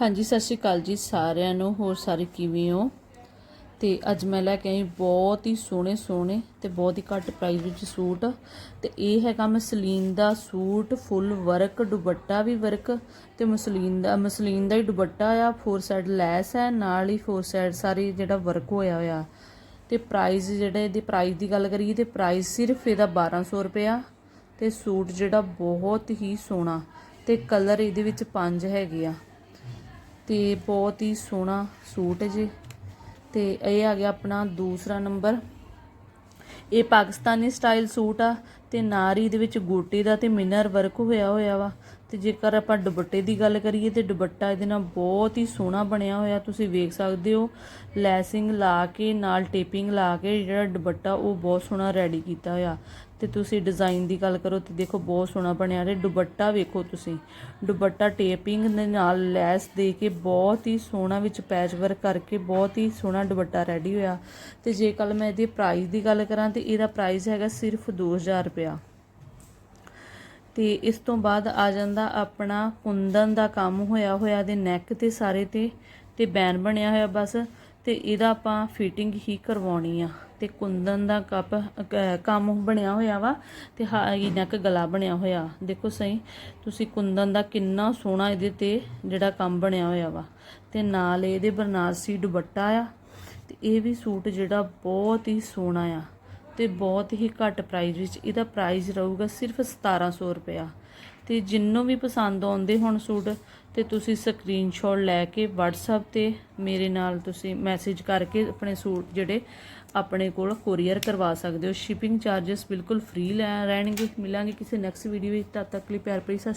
ਹਾਂਜੀ, ਸਤਿ ਸ਼੍ਰੀ ਅਕਾਲ ਜੀ ਸਾਰਿਆਂ ਨੂੰ, ਹੋਰ ਸਾਰੇ ਕਿਵੇਂ ਹੋ? ਤੇ ਅੱਜ ਮੈਂ ਲੈ ਕੇ ਆਈ ਬਹੁਤ ਹੀ ਸੋਹਣੇ ਸੋਹਣੇ ਤੇ ਬਹੁਤ ਹੀ ਘੱਟ ਪ੍ਰਾਈਸ ਵਿੱਚ ਸੂਟ। ਤੇ ਇਹ ਹੈਗਾ ਮਸਲੀਨ ਦਾ ਸੂਟ ਫੁੱਲ ਵਰਕ ਦੁਪੱਟਾ ਵੀ ਵਰਕ ਤੇ ਮਸਲੀਨ ਦਾ ਮਸਲੀਨ ਦਾ ਹੀ ਦੁਪੱਟਾ ਆ ਫੋਰ ਸਾਈਡ ਲੈਸ ਹੈ, ਨਾਲ ਹੀ ਫੋਰ ਸਾਈਡ ਸਾਰੀ ਜਿਹੜਾ ਵਰਕ ਹੋਇਆ ਹੋਇਆ। ਤੇ ਪ੍ਰਾਈਸ ਜਿਹੜਾ ਇਹਦੇ ਪ੍ਰਾਈਸ ਦੀ ਗੱਲ ਕਰੀਏ ਤੇ ਪ੍ਰਾਈਸ ਸਿਰਫ ਇਹਦਾ 1200 ਰੁਪਇਆ ਤੇ ਸੂਟ ਜਿਹੜਾ ਬਹੁਤ ਹੀ ਸੋਹਣਾ। ਤੇ ਕਲਰ ਇਹਦੇ ਵਿੱਚ ਪੰਜ ਹੈਗੇ ਆ। ਤੇ ਬਹੁਤ ਹੀ ਸੋਹਣਾ ਸੂਟ ਹੈ ਜੀ। ਤੇ ਇਹ ਆ ਗਿਆ ਆਪਣਾ ਦੂਸਰਾ ਨੰਬਰ। ਇਹ ਪਾਕਿਸਤਾਨੀ ਸਟਾਈਲ ਸੂਟ ਆ ਤੇ ਨਾਰੀ ਦੇ ਵਿੱਚ ਗੋਟੇ ਦਾ ਤੇ ਮਿਨਰ ਵਰਕ ਹੋਇਆ ਹੋਇਆ ਵਾ। ਤੇ ਜੇਕਰ ਆਪਾਂ ਦੁਪੱਟੇ ਦੀ ਗੱਲ ਕਰੀਏ ਤੇ ਦੁਪੱਟਾ ਇਹਦੇ ਨਾਲ ਬਹੁਤ ਹੀ ਸੋਹਣਾ ਬਣਿਆ ਹੋਇਆ। ਤੁਸੀਂ ਵੇਖ ਸਕਦੇ ਹੋ, ਲੈਸਿੰਗ ਲਾ ਕੇ ਨਾਲ ਟੇਪਿੰਗ ਲਾ ਕੇ ਜਿਹੜਾ ਦੁਪੱਟਾ ਉਹ ਬਹੁਤ ਸੋਹਣਾ ਰੈਡੀ ਕੀਤਾ ਹੋਇਆ। ਤੇ ਤੁਸੀਂ ਡਿਜ਼ਾਈਨ ਦੀ ਗੱਲ ਕਰੋ ਤੇ ਦੇਖੋ ਬਹੁਤ ਸੋਹਣਾ ਬਣਿਆ ਤੇ ਦੁਪੱਟਾ ਵੇਖੋ ਤੁਸੀਂ। ਦੁਪੱਟਾ ਟੇਪਿੰਗ ਦੇ ਨਾਲ ਲੈਸ ਦੇ ਕੇ ਬਹੁਤ ਹੀ ਸੋਹਣਾ ਵਿੱਚ ਪੈਚ ਵਰਕ ਕਰਕੇ ਬਹੁਤ ਹੀ ਸੋਹਣਾ ਦੁਪੱਟਾ ਰੈਡੀ ਹੋਇਆ। ਤੇ ਜੇ ਕੱਲ ਮੈਂ ਇਹਦੇ ਪ੍ਰਾਈਸ ਦੀ ਗੱਲ ਕਰਾਂ ਤੇ ਇਹਦਾ ਪ੍ਰਾਈਸ ਹੈਗਾ ਸਿਰਫ 2000 ਰੁਪਇਆ। ਤੇ ਇਸ ਤੋਂ ਬਾਅਦ ਆ ਜਾਂਦਾ ਆਪਣਾ ਕੁੰਦਨ ਦਾ ਕੰਮ ਹੋਇਆ ਹੋਇਆ ਦੇ ਨੈਕ ਤੇ ਸਾਰੇ ਤੇ ਤੇ ਬੈਨ ਬਣਿਆ ਹੋਇਆ ਬਸ। ਤੇ ਇਹਦਾ ਆਪਾਂ ਫਿਟਿੰਗ ਹੀ ਕਰਵਾਉਣੀ ਆ। ਤੇ ਕੁੰਦਨ ਦਾ ਕੱਪ ਕੰਮ ਬਣਿਆ ਹੋਇਆ ਵਾ ਤੇ ਹਾਈ ਨੈਕ ਗਲਾ ਬਣਿਆ ਹੋਇਆ। ਦੇਖੋ ਸਹੀ, ਤੁਸੀਂ ਕੁੰਦਨ ਦਾ ਕਿੰਨਾ ਸੋਹਣਾ ਇਹਦੇ ਤੇ ਜਿਹੜਾ ਕੰਮ ਬਣਿਆ ਹੋਇਆ ਵਾ। ਤੇ ਨਾਲ ਇਹਦੇ ਬਰਨਾਰਸੀ ਦੁਪੱਟਾ ਆ ਤੇ ਇਹ ਵੀ ਸੂਟ ਜਿਹੜਾ ਬਹੁਤ ਹੀ ਸੋਹਣਾ ਆ ਤੇ ਬਹੁਤ ਹੀ ਘੱਟ ਪ੍ਰਾਈਸ ਵਿੱਚ। ਇਹਦਾ ਪ੍ਰਾਈਸ ਰਹੂਗਾ ਸਿਰਫ 1700 ਰੁਪਇਆ। ਤੇ ਜਿੰਨੂੰ ਵੀ ਪਸੰਦ ਆਉਂਦੇ ਹੁਣ ਸੂਟ, ਤੇ ਤੁਸੀਂ ਸਕਰੀਨਸ਼ਾਟ ਲੈ ਕੇ WhatsApp ਤੇ ਮੇਰੇ ਨਾਲ ਤੁਸੀਂ ਮੈਸੇਜ ਕਰਕੇ ਆਪਣੇ ਸੂਟ ਜਿਹੜੇ ਆਪਣੇ ਕੋਲ ਕੋਰੀਅਰ ਕਰਵਾ ਸਕਦੇ ਹੋ। ਸ਼ਿਪਿੰਗ ਚਾਰजेस ਬਿਲਕੁਲ ਫ੍ਰੀ ਲੈ ਰਹਿਣਗੇ, ਮਿਲਾਂਗੇ ਕਿਸੇ ਨੈਕਸਟ ਵੀਡੀਓ ਵਿੱਚ। ਤਦ ਤੱਕ ਲਈ ਪਿਆਰ ਭਰੀ ਸਤਿ